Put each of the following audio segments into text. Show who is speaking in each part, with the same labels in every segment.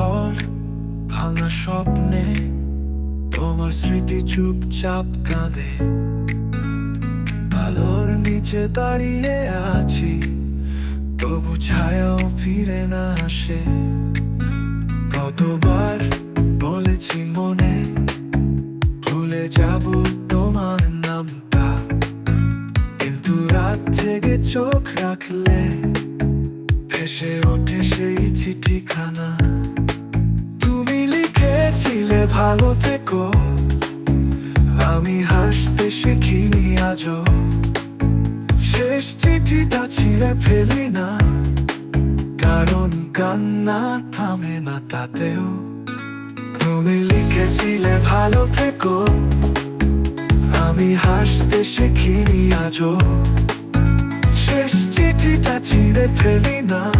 Speaker 1: ঘর, ভাঙা স্বপ্নে তোমার স্মৃতি চুপচাপ কাঁদে। আলোর নিচে দাঁড়িয়ে আছি, তবু ছায়াও ফিরে না আসে। কতবার বলেছি মনে, ভুলে যাব তোমার নামটা। কিন্তু রাত জেগে চোখ রাখলে, ভেসে ওঠে সেই চিঠিখানা। ভালো থেকো। আমি হাসতে শিখিনি আজও। শেষ চিঠিটা ছিঁড়ে ফেলি না। কারণ কান্না থামে না তাতেও। তুমি লিখেছিলে, ভালো থেকো। আমি হাসতে শিখিনি আজও। শেষ চিঠিটা ছিঁড়ে ফেলি না।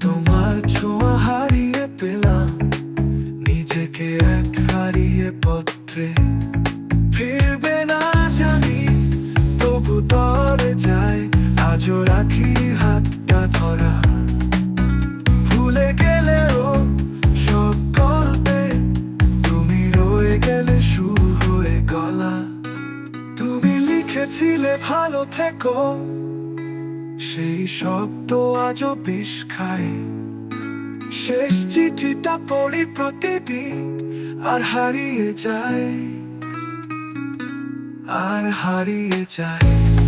Speaker 1: তোমার ছোঁয়া হারিয়ে পেলাম নিজেকে ফিরবে না জানি তবু যায় আজও রাখি হাতটা ধরা। লিখেছিলে ভালো থেকো। সেই শব্দ আজও বিষ খায়। শেষ চিঠিটা পড়ি প্রতিদিন, আর হারিয়ে যায়। আর হারিয়ে যায়।